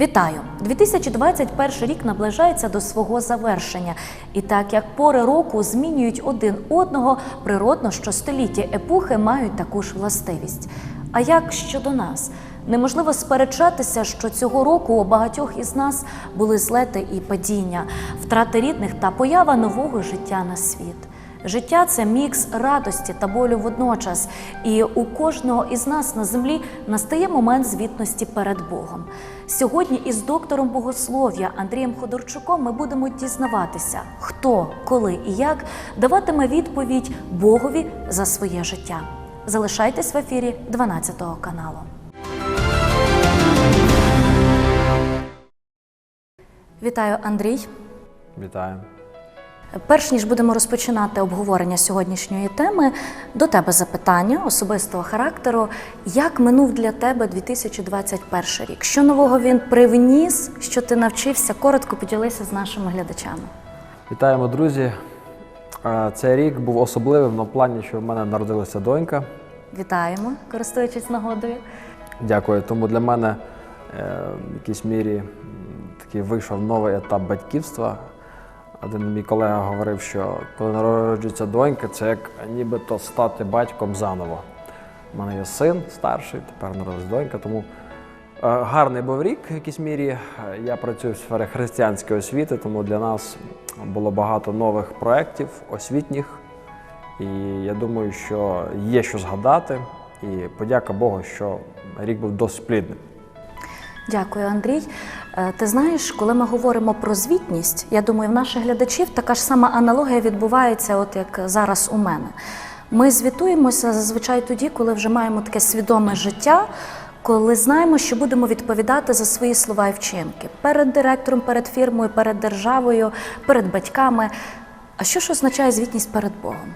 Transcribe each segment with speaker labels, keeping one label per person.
Speaker 1: Вітаю! 2021 рік наближається до свого завершення. І так як пори року змінюють один одного, природно, що століття епохи мають таку ж властивість. А як щодо нас? Неможливо сперечатися, що цього року у багатьох із нас були злети і падіння, втрати рідних та поява нового життя на світ. Життя це мікс радості та болю водночас, і у кожного із нас на землі настає момент звітності перед Богом. Сьогодні із доктором богослов'я Андрієм Ходорчуком ми будемо дізнаватися, хто, коли і як даватиме відповідь Богові за своє життя. Залишайтесь в ефірі 12 каналу. Вітаю, Андрій.
Speaker 2: Вітаю.
Speaker 1: Перш ніж будемо розпочинати обговорення сьогоднішньої теми, до тебе запитання особистого характеру. Як минув для тебе 2021 рік? Що нового він привніс, що ти навчився? Коротко поділися з нашими глядачами.
Speaker 2: Вітаємо, друзі. Цей рік був особливим на плані, що в мене народилася донька.
Speaker 1: Вітаємо, користуючись нагодою.
Speaker 2: Дякую. Тому для мене е, в якійсь мірі такий вийшов новий етап батьківства. Один мій колега говорив, що коли народжується донька, це як нібито стати батьком заново. У мене є син старший, тепер народилась донька, тому е, гарний був рік в якійсь мірі. Е, Я працюю в сфері християнської освіти, тому для нас було багато нових проєктів освітніх. І я думаю, що є що згадати. І подяка Богу, що рік був досить плідним.
Speaker 1: Дякую, Андрій. Е, Ти знаєш, коли ми говоримо про звітність, я думаю, в наших глядачів така ж сама аналогія відбувається, от як зараз у мене. Ми звітуємося зазвичай тоді, коли вже маємо таке свідоме життя, коли знаємо, що будемо відповідати за свої слова і вчинки перед директором, перед фірмою, перед державою, перед батьками. А що ж означає звітність перед Богом?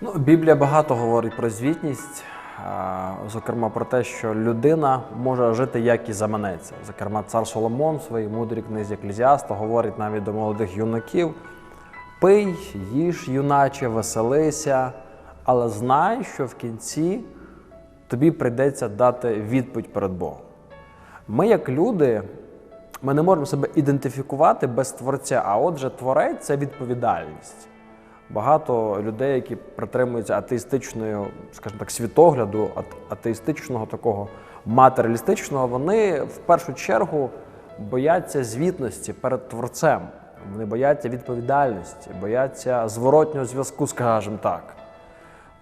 Speaker 2: Ну, Біблія багато говорить про звітність, зокрема про те, що людина може жити як і заманеться. Зокрема, цар Соломон в своїй мудрій книзі Еклезіаста говорить навіть до молодих юнаків: пий, їж, юначе, веселися, але знай, що в кінці тобі прийдеться дати відповідь перед Богом. Ми, як люди, ми не можемо себе ідентифікувати без творця, а отже, творець це відповідальність. Багато людей, які притримуються атеїстичної, скажімо так, світогляду, ат- атеїстичного такого матеріалістичного, вони в першу чергу бояться звітності перед творцем. Вони бояться відповідальності, бояться зворотнього зв'язку, скажімо так.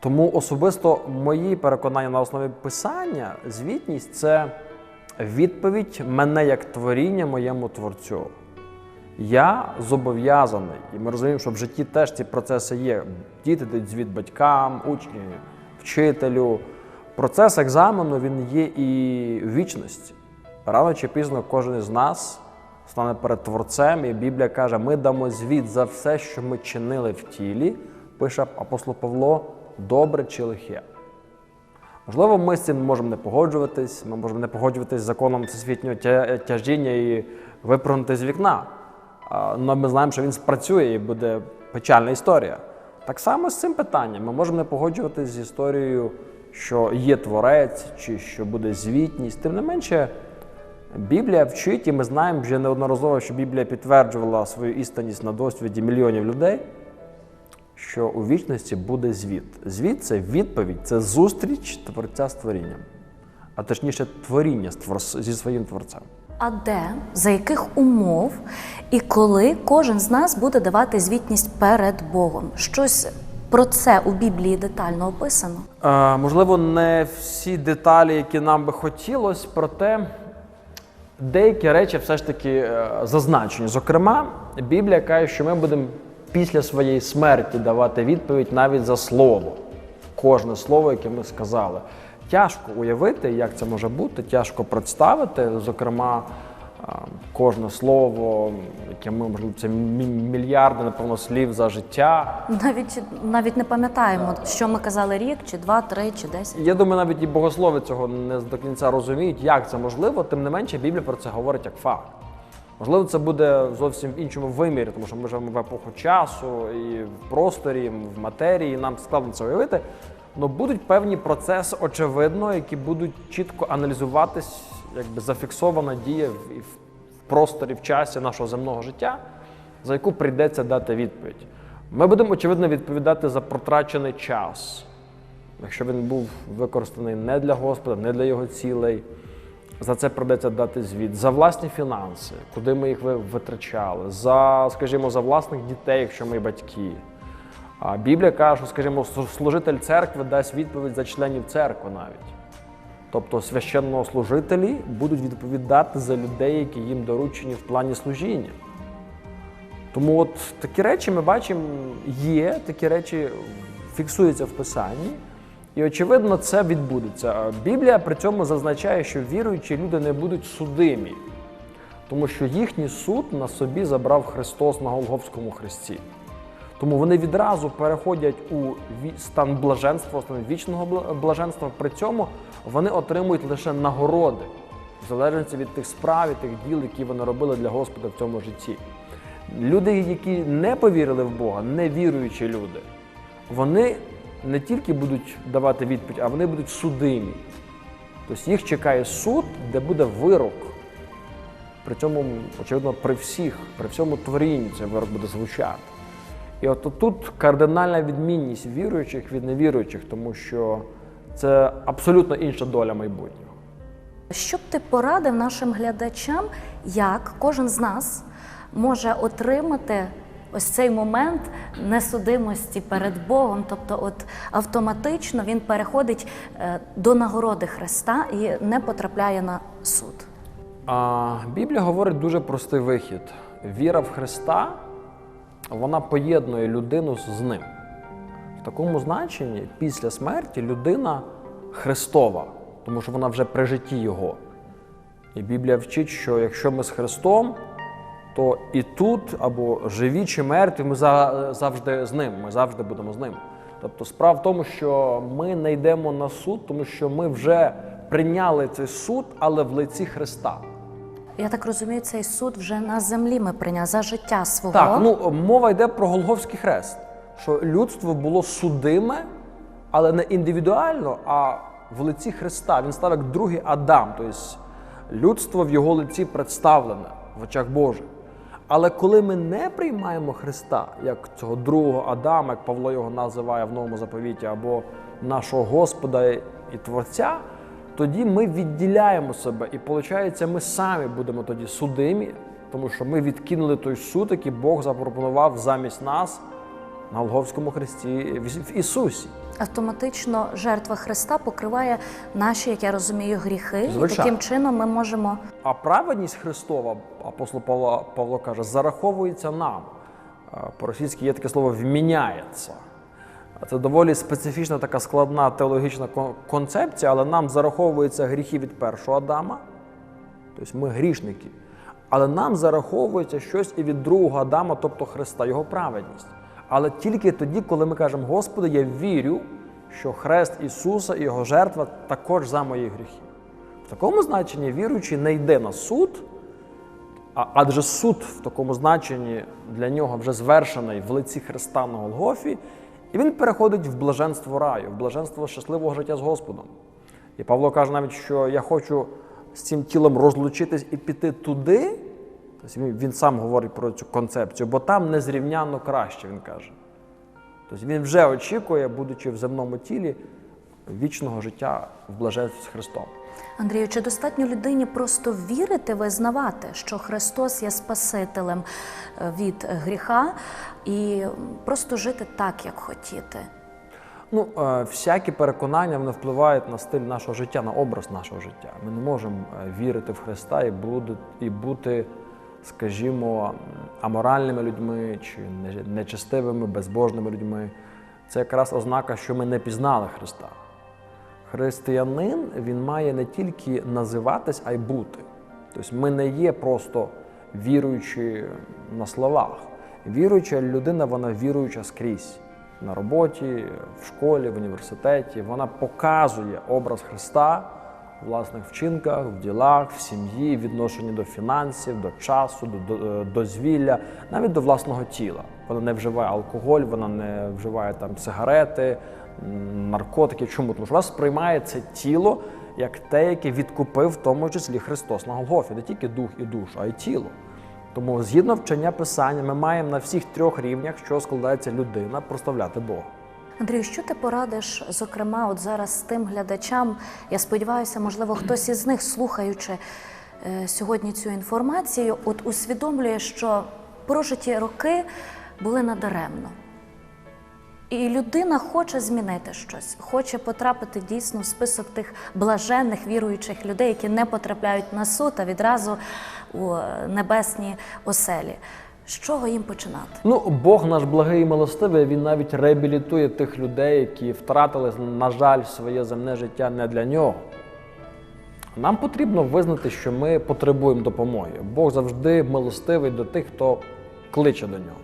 Speaker 2: Тому особисто мої переконання на основі писання, звітність це відповідь мене як творіння моєму творцю. Я зобов'язаний, і ми розуміємо, що в житті теж ці процеси є. Діти дають звіт батькам, учні, вчителю. Процес екзамену він є і вічності. Рано чи пізно кожен із нас стане перед творцем, і Біблія каже: ми дамо звіт за все, що ми чинили в тілі, пише апостол Павло, добре чи лихе. Можливо, ми з цим можемо не погоджуватись, ми можемо не погоджуватись з законом всесвітнього тяжіння і випрыгнути з вікна. Але ми знаємо, що він спрацює і буде печальна історія. Так само з цим питанням. Ми можемо не погоджуватись з історією, що є творець, чи що буде звітність. Тим не менше, Біблія вчить, і ми знаємо вже неодноразово, що Біблія підтверджувала свою істинність на досвіді мільйонів людей що у вічності буде звіт. Звіт це відповідь, це зустріч творця з творінням, а точніше, творіння зі своїм творцем.
Speaker 1: А де, за яких умов і коли кожен з нас буде давати звітність перед Богом? Щось про це у Біблії детально описано.
Speaker 2: Е, можливо, не всі деталі, які нам би хотілося, проте деякі речі все ж таки е, зазначені. Зокрема, Біблія каже, що ми будемо після своєї смерті давати відповідь навіть за слово. Кожне слово, яке ми сказали. Тяжко уявити, як це може бути, тяжко представити. Зокрема, е, кожне слово, яке ми можливо, це мільярди, напевно, слів за життя.
Speaker 1: Навіть навіть не пам'ятаємо, що ми казали рік, чи два, три, чи десять.
Speaker 2: Я думаю, навіть і богослови цього не до кінця розуміють, як це можливо. Тим не менше, Біблія про це говорить як факт. Можливо, це буде зовсім в іншому вимірі, тому що ми живемо в епоху часу і в просторі, і в матерії. Нам складно це уявити. Але будуть певні процеси, очевидно, які будуть чітко аналізуватись якби зафіксована дія в, в просторі, в часі нашого земного життя, за яку прийдеться дати відповідь. Ми будемо, очевидно, відповідати за протрачений час, якщо він був використаний не для Господа, не для його цілей. За це придеться дати звіт, за власні фінанси, куди ми їх витрачали, за, скажімо, за власних дітей, якщо ми батьки. А Біблія каже, що, скажімо, служитель церкви дасть відповідь за членів церкви навіть. Тобто священнослужителі будуть відповідати за людей, які їм доручені в плані служіння. Тому от такі речі ми бачимо, є, такі речі фіксуються в Писанні, і очевидно, це відбудеться. Біблія при цьому зазначає, що віруючі люди не будуть судимі, тому що їхній суд на собі забрав Христос на Голговському хресті. Тому вони відразу переходять у стан блаженства, стан вічного блаженства. При цьому вони отримують лише нагороди, в залежності від тих справ і тих діл, які вони робили для Господа в цьому житті. Люди, які не повірили в Бога, не віруючі люди, вони не тільки будуть давати відповідь, а вони будуть судимі. Тобто їх чекає суд, де буде вирок. При цьому, очевидно, при всіх, при всьому творінні цей вирок буде звучати. І от тут кардинальна відмінність віруючих від невіруючих, тому що це абсолютно інша доля майбутнього.
Speaker 1: Що б ти порадив нашим глядачам, як кожен з нас може отримати ось цей момент несудимості перед Богом? Тобто, от автоматично він переходить е, до нагороди Христа і не потрапляє на суд.
Speaker 2: А Біблія говорить дуже простий вихід: віра в Христа вона поєднує людину з ним. В такому значенні після смерті людина Христова, тому що вона вже при житті Його. І Біблія вчить, що якщо ми з Христом, то і тут, або живі чи мертві, ми завжди з ним, ми завжди будемо з ним. Тобто справа в тому, що ми не йдемо на суд, тому що ми вже прийняли цей суд, але в лиці Христа.
Speaker 1: Я так розумію, цей суд вже на землі ми прийняли за життя свого.
Speaker 2: Так, ну мова йде про Голговський хрест, що людство було судиме, але не індивідуально, а в лиці Христа. Він став як другий Адам, тобто людство в його лиці представлене в очах Божих. Але коли ми не приймаємо Христа, як цього другого Адама, як Павло його називає в новому заповіті, або нашого Господа і Творця, тоді ми відділяємо себе, і виходить, ми самі будемо тоді судимі, тому що ми відкинули той суд, який Бог запропонував замість нас на Голговському хресті в Ісусі.
Speaker 1: Автоматично жертва Христа покриває наші, як я розумію, гріхи. І таким чином ми можемо
Speaker 2: А праведність Христова, апостол Павло, Павло каже, зараховується нам. Е, По-російськи є таке слово вміняється. Це доволі специфічна така складна теологічна концепція, але нам зараховуються гріхи від першого Адама, тобто ми грішники. Але нам зараховується щось і від другого Адама, тобто Христа, його праведність. Але тільки тоді, коли ми кажемо, Господи, я вірю, що хрест Ісуса і Його жертва також за мої гріхи. В такому значенні віруючий не йде на суд, адже суд в такому значенні для нього вже звершений в лиці Христа на Голгофі, і він переходить в блаженство раю, в блаженство щасливого життя з Господом. І Павло каже навіть, що я хочу з цим тілом розлучитись і піти туди. Тобто він, сам говорить про цю концепцію, бо там незрівнянно краще, він каже. Тобто він вже очікує, будучи в земному тілі, вічного життя в блаженстві з Христом.
Speaker 1: Андрію, чи достатньо людині просто вірити, визнавати, що Христос є Спасителем е, від гріха, і просто жити так, як хотіти?
Speaker 2: Ну, е, всякі переконання вони впливають на стиль нашого життя, на образ нашого життя. Ми не можемо е, вірити в Христа і бути, скажімо, аморальними людьми чи нечестивими, безбожними людьми. Це якраз ознака, що ми не пізнали Христа. Християнин він має не тільки називатись, а й бути. Тобто ми не є просто віруючі на словах. Віруюча людина, вона віруюча скрізь. На роботі, в школі, в університеті. Вона показує образ Христа в власних вчинках, в ділах, в сім'ї, відношенні до фінансів, до часу, до, до, дозвілля, навіть до власного тіла. Вона не вживає алкоголь, вона не вживає там сигарети, наркотики. Чому? Тому що вона сприймає це тіло як те, яке відкупив в тому числі Христос на Голгофі, не тільки дух і душу, а й тіло. Тому, згідно вчення Писання, ми маємо на всіх трьох рівнях, що складається людина, проставляти Бога.
Speaker 1: Андрію, що ти порадиш, зокрема, от зараз тим глядачам? Я сподіваюся, можливо, хтось із них, слухаючи е, сьогодні цю інформацію, от усвідомлює, що прожиті роки були надаремно. І людина хоче змінити щось, хоче потрапити дійсно в список тих блаженних віруючих людей, які не потрапляють на суд, а відразу у е, небесні оселі. З чого їм починати?
Speaker 2: Ну, Бог наш благий і милостивий, він навіть реабілітує тих людей, які втратили, на жаль, своє земне життя не для нього. Нам потрібно визнати, що ми потребуємо допомоги. Бог завжди милостивий до тих, хто кличе до нього.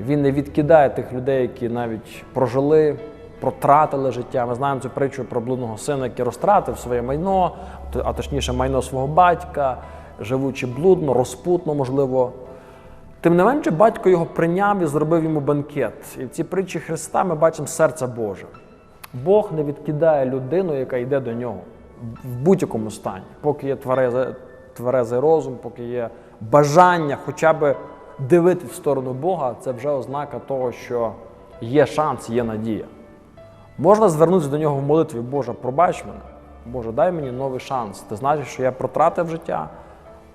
Speaker 2: Він не відкидає тих людей, які навіть прожили, протратили життя. Ми знаємо цю притчу про блудного сина, який розтратив своє майно, а точніше майно свого батька, живучи блудно, розпутно, можливо. Тим не менше, батько його прийняв і зробив йому банкет. І в цій притчі Христа ми бачимо серце Боже. Бог не відкидає людину, яка йде до нього в будь-якому стані, поки є тверезий, розум, поки є бажання хоча б дивитись в сторону Бога, це вже ознака того, що є шанс, є надія. Можна звернутися до нього в молитві, Боже, пробач мене, Боже, дай мені новий шанс. Ти знаєш, що я протратив життя.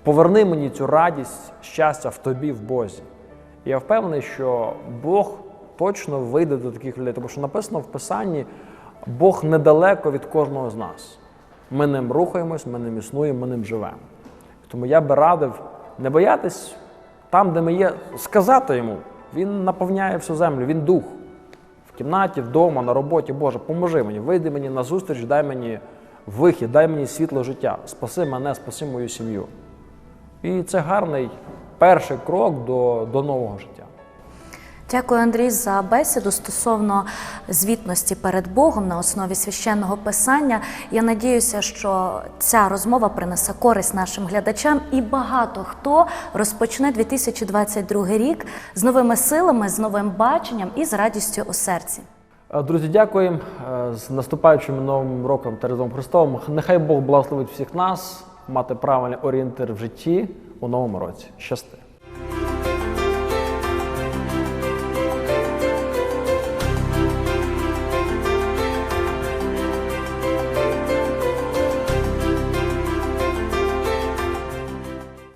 Speaker 2: Поверни мені цю радість, щастя в тобі, в Бозі. І я впевнений, що Бог точно вийде до таких людей, тому що написано в Писанні, Бог недалеко від кожного з нас. Ми ним рухаємось, ми ним існуємо, ми ним живемо. Тому я би радив не боятись там, де ми є, сказати йому. Він наповняє всю землю, він дух. В кімнаті, вдома, на роботі, Боже, поможи мені, вийди мені на зустріч, дай мені вихід, дай мені світло життя, спаси мене, спаси мою сім'ю. І це гарний перший крок до, до нового життя.
Speaker 1: Дякую, Андрій, за бесіду стосовно звітності перед Богом на основі священного писання. Я надіюся, що ця розмова принесе користь нашим глядачам, і багато хто розпочне 2022 рік з новими силами, з новим баченням і з радістю у серці.
Speaker 2: Е, Друзі, дякуємо Е, з наступаючим новим роком та Різдвом Христовим. Нехай Бог благословить всіх нас мати правильний орієнтир в житті у новому році. Щасти!